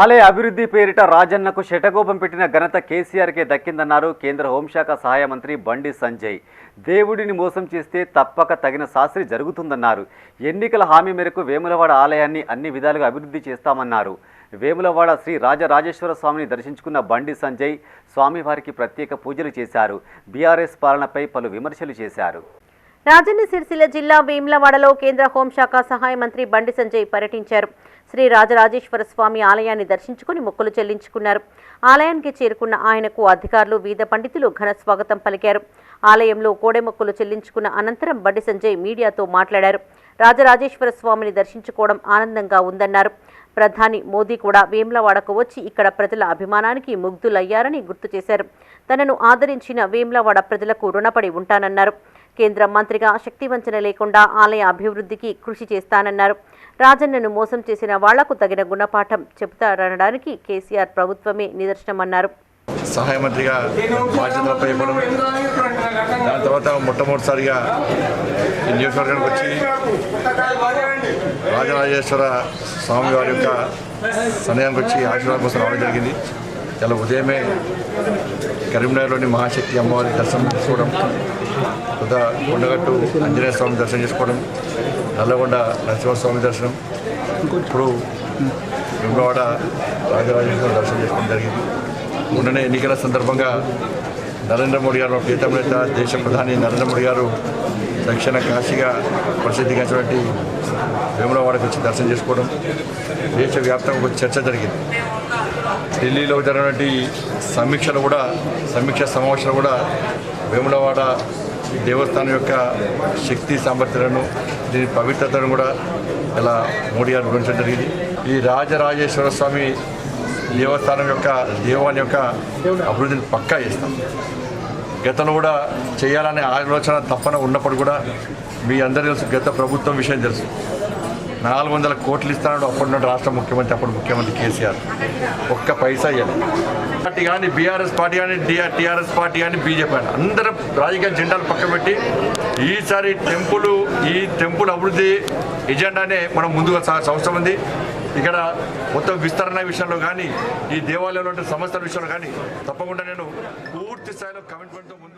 ఆలయ అభివృద్ధి పేరిట రాజన్నకు శటగోపం పెట్టిన ఘనత కేసీఆర్కే దక్కిందన్నారు కేంద్ర హోంశాఖ సహాయ మంత్రి బండి సంజయ్. దేవుడిని మోసం చేస్తే తప్పక తగిన శాస్త్రి జరుగుతుందన్నారు. ఎన్నికల హామీ మేరకు వేములవాడ ఆలయాన్ని అన్ని విధాలుగా అభివృద్ధి చేస్తామన్నారు. వేములవాడ శ్రీ రాజరాజేశ్వర స్వామిని దర్శించుకున్న బండి సంజయ్ స్వామివారికి ప్రత్యేక పూజలు చేశారు. బీఆర్ఎస్ పాలనపై పలు విమర్శలు చేశారు. రాజన్న సిరిసిల్ల జిల్లా వేములవాడలో కేంద్ర హోంశాఖ సహాయ మంత్రి బండి సంజయ్ పర్యటించారు. శ్రీ రాజరాజేశ్వర స్వామి ఆలయాన్ని దర్శించుకుని మొక్కులు చెల్లించుకున్నారు. ఆలయానికి చేరుకున్న ఆయనకు అధికారులు వివిధ పండితులు ఘన స్వాగతం పలికారు. ఆలయంలో కోడెమొక్కులు చెల్లించుకున్న అనంతరం బండి సంజయ్ మీడియాతో మాట్లాడారు. రాజరాజేశ్వర స్వామిని దర్శించుకోవడం ఆనందంగా ఉందన్నారు. ప్రధాని మోదీ కూడా వేమ్లవాడకు వచ్చి ఇక్కడ ప్రజల అభిమానానికి ముగ్ధులయ్యారని గుర్తు చేశారు. తనను ఆదరించిన వేమ్లవాడ ప్రజలకు రుణపడి ఉంటానన్నారు. కేంద్ర మంత్రిగా శక్తివంచన లేకుండా ఆలయ అభివృద్ధికి కృషి చేస్తానన్నారు. రాజన్నను మోసం చేసిన వాళ్ళకు తగిన గుణపాఠం చెబుతారనడానికి కేసీఆర్ ప్రభుత్వమే నిదర్శనమన్నారు. సహాయ మంత్రిగా బాధ్యతలపై ఇవ్వడం దాని తర్వాత మొట్టమొదటిసారిగా నియోజకవర్గానికి వచ్చి రాజరాజేశ్వర స్వామి వారి యొక్క సమయానికి వచ్చి ఆశీర్వాదం కోసం రావడం జరిగింది. చాలా ఉదయమే కరీంనగర్లోని మహాశక్తి అమ్మవారి దర్శనం చేసుకోవడం కొద్దిగా కొండగట్టు ఆంజనేయ స్వామి దర్శనం చేసుకోవడం నల్లగొండ నరసింహస్వామి దర్శనం ఇప్పుడు వెంబడవాడ రాజరాజేశ్వరం దర్శనం చేసుకోవడం జరిగింది. మొన్ననే ఎన్నికల సందర్భంగా నరేంద్ర మోడీ గారు ప్రీతం నేత దేశ ప్రధాని నరేంద్ర మోడీ గారు దక్షిణ కాశీగా ప్రసిద్ధిగాంచినటువంటి వేములవాడకు వచ్చి దర్శనం చేసుకోవడం దేశవ్యాప్తంగా ఒక చర్చ జరిగింది. ఢిల్లీలో జరిగినటువంటి సమీక్షలు కూడా సమీక్ష సమావేశాలు కూడా వేములవాడ దేవస్థానం యొక్క శక్తి సామర్థ్యాలను దీని పవిత్రతను కూడా ఇలా మోడీ గారు వివరించడం జరిగింది. ఈ రాజరాజేశ్వర స్వామి దేవస్థానం యొక్క దేవాన్ని యొక్క అభివృద్ధిని పక్కా చేస్తాం. గతంలో కూడా చేయాలనే ఆలోచన తప్పన ఉన్నప్పుడు కూడా మీ అందరి తెలుసు గత ప్రభుత్వం విషయం తెలుసు. నాలుగు వందల కోట్లు ఇస్తాడు అప్పుడు రాష్ట్ర ముఖ్యమంత్రి అప్పుడు ముఖ్యమంత్రి కేసీఆర్. ఒక్క పైసా ఇవ్వాలి పార్టీ కానీ బీఆర్ఎస్ పార్టీ కానీ డిఆర్ టీఆర్ఎస్ పార్టీ కానీ బీజేపీ కానీ అందరం రాజకీయ జెండాలు పక్క పెట్టి ఈసారి టెంపుల్ ఈ టెంపుల్ అభివృద్ధి ఎజెండానే మనం ముందుగా సంవత్సరం ఉంది. ఇక్కడ మొత్తం విస్తరణ విషయంలో కానీ ఈ దేవాలయంలో ఉండే సమస్యల విషయంలో కానీ తప్పకుండా నేను పూర్తి స్థాయిలో కమిట్మెంట్తో ముందు